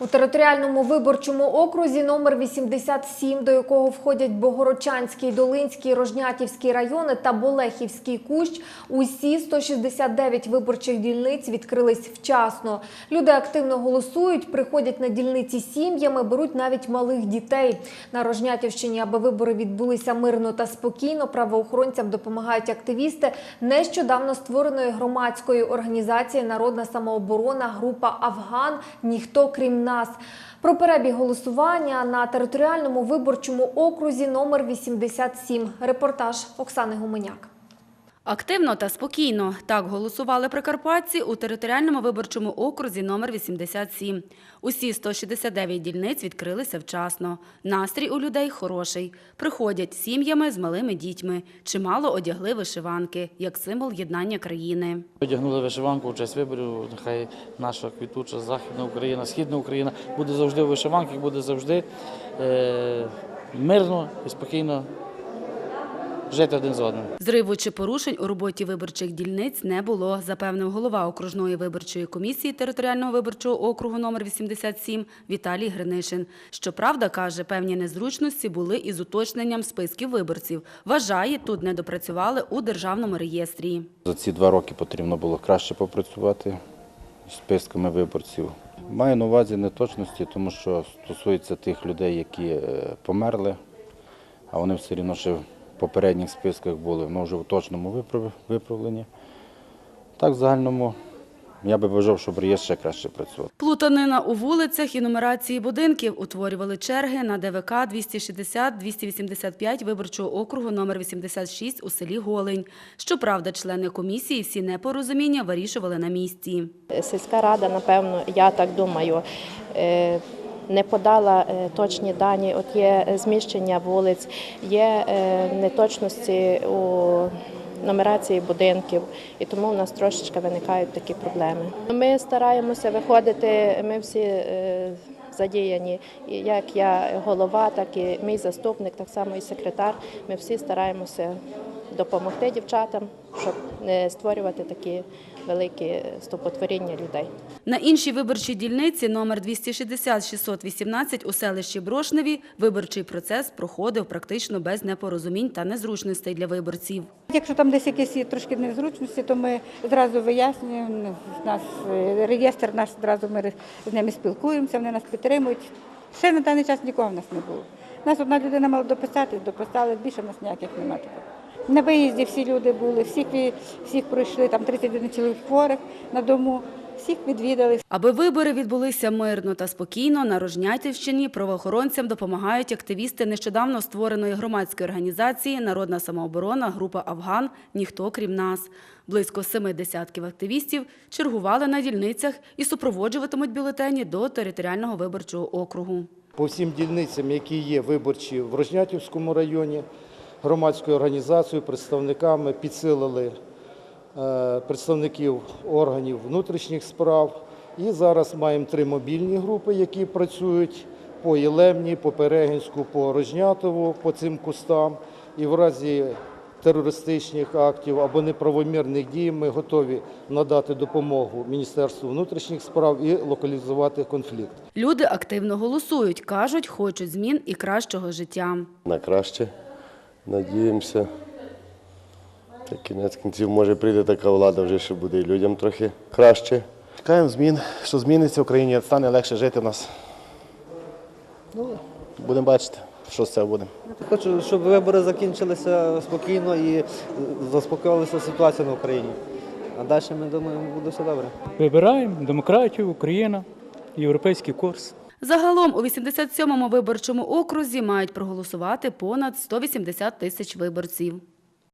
У територіальному виборчому окрузі номер 87, до якого входять Богородчанський, Долинський, Рожнятівський райони та Болехівський кущ, усі 169 виборчих дільниць відкрились вчасно. Люди активно голосують, приходять на дільниці сім'ями, беруть навіть малих дітей. На Рожнятівщині, аби вибори відбулися мирно та спокійно, правоохоронцям допомагають активісти нещодавно створеної громадської організації Народна самооборона група Афган Ніхто крім нас. Про перебіг голосування на територіальному виборчому окрузі номер 87. Репортаж Оксани Гуменяк. Активно та спокійно. Так голосували прикарпатці у територіальному виборчому окрузі номер 87. Усі 169 дільниць відкрилися вчасно. Настрій у людей хороший. Приходять сім'ями з малими дітьми. Чимало одягли вишиванки, як символ єднання країни. Одягнули вишиванку в час виборів. Нехай наша квітуча Західна Україна, Східна Україна буде завжди в вишиванках, буде завжди е, мирно і спокійно жити один з одним. Зриву чи порушень у роботі виборчих дільниць не було, запевнив голова окружної виборчої комісії територіального виборчого округу номер 87 Віталій Гринишин. Щоправда, каже, певні незручності були із уточненням списків виборців. Вважає, тут не допрацювали у державному реєстрі. За ці два роки потрібно було краще попрацювати з списками виборців. Маю на увазі неточності, тому що стосується тих людей, які е, померли, а вони все рівно ще попередніх списках були, воно вже в точному виправ- виправленні. Так, в загальному я би бажав, щоб реєстр ще краще працював. Плутанина у вулицях і нумерації будинків утворювали черги на ДВК 260-285 виборчого округу номер 86 у селі Голень. Щоправда, члени комісії всі непорозуміння вирішували на місці. Сільська рада, напевно, я так думаю, е, не подала е, точні дані. От є зміщення вулиць, є е, неточності у нумерації будинків, і тому у нас трошечки виникають такі проблеми. Ми стараємося виходити, ми всі е, задіяні, як я голова, так і мій заступник, так само і секретар. Ми всі стараємося допомогти дівчатам, щоб не створювати такі великі стопотворіння людей. На іншій виборчій дільниці номер 260-618 у селищі Брошневі виборчий процес проходив практично без непорозумінь та незручностей для виборців. Якщо там десь якісь є трошки незручності, то ми зразу вияснюємо. Нас е, реєстр наш зразу ми з ними спілкуємося, вони нас підтримують. Ще на даний час нікого в нас не було. Нас одна людина мала дописати, дописали, більше в нас ніяких немає. На виїзді всі люди були, всіх, всіх пройшли, там 31 чоловік хворих на дому, всіх відвідали, Аби вибори відбулися мирно та спокійно, на Рожнятівщині правоохоронцям допомагають активісти нещодавно створеної громадської організації Народна самооборона група Афган Ніхто крім нас. Близько семи десятків активістів чергували на дільницях і супроводжуватимуть бюлетені до територіального виборчого округу. по всім дільницям, які є виборчі в Рожнятівському районі, громадською організацією, представниками підсилили е, представників органів внутрішніх справ. І зараз маємо три мобільні групи, які працюють по Єлемні, по Перегінську, по Рожнятову, по цим кустам. І в разі терористичних актів або неправомірних дій ми готові надати допомогу Міністерству внутрішніх справ і локалізувати конфлікт. Люди активно голосують, кажуть, хочуть змін і кращого життя. на краще. Надіємося. Та кінець кінців може прийде така влада, вже що буде і людям трохи краще. Чекаємо змін, що зміниться в Україні, стане легше жити в нас. Ну, будемо бачити, що з цього буде. Хочу, щоб вибори закінчилися спокійно і заспокоїлася ситуація на Україні. А далі ми думаємо, буде все добре. Вибираємо демократію, Україна, європейський курс. Загалом у 87-му виборчому окрузі мають проголосувати понад 180 тисяч виборців.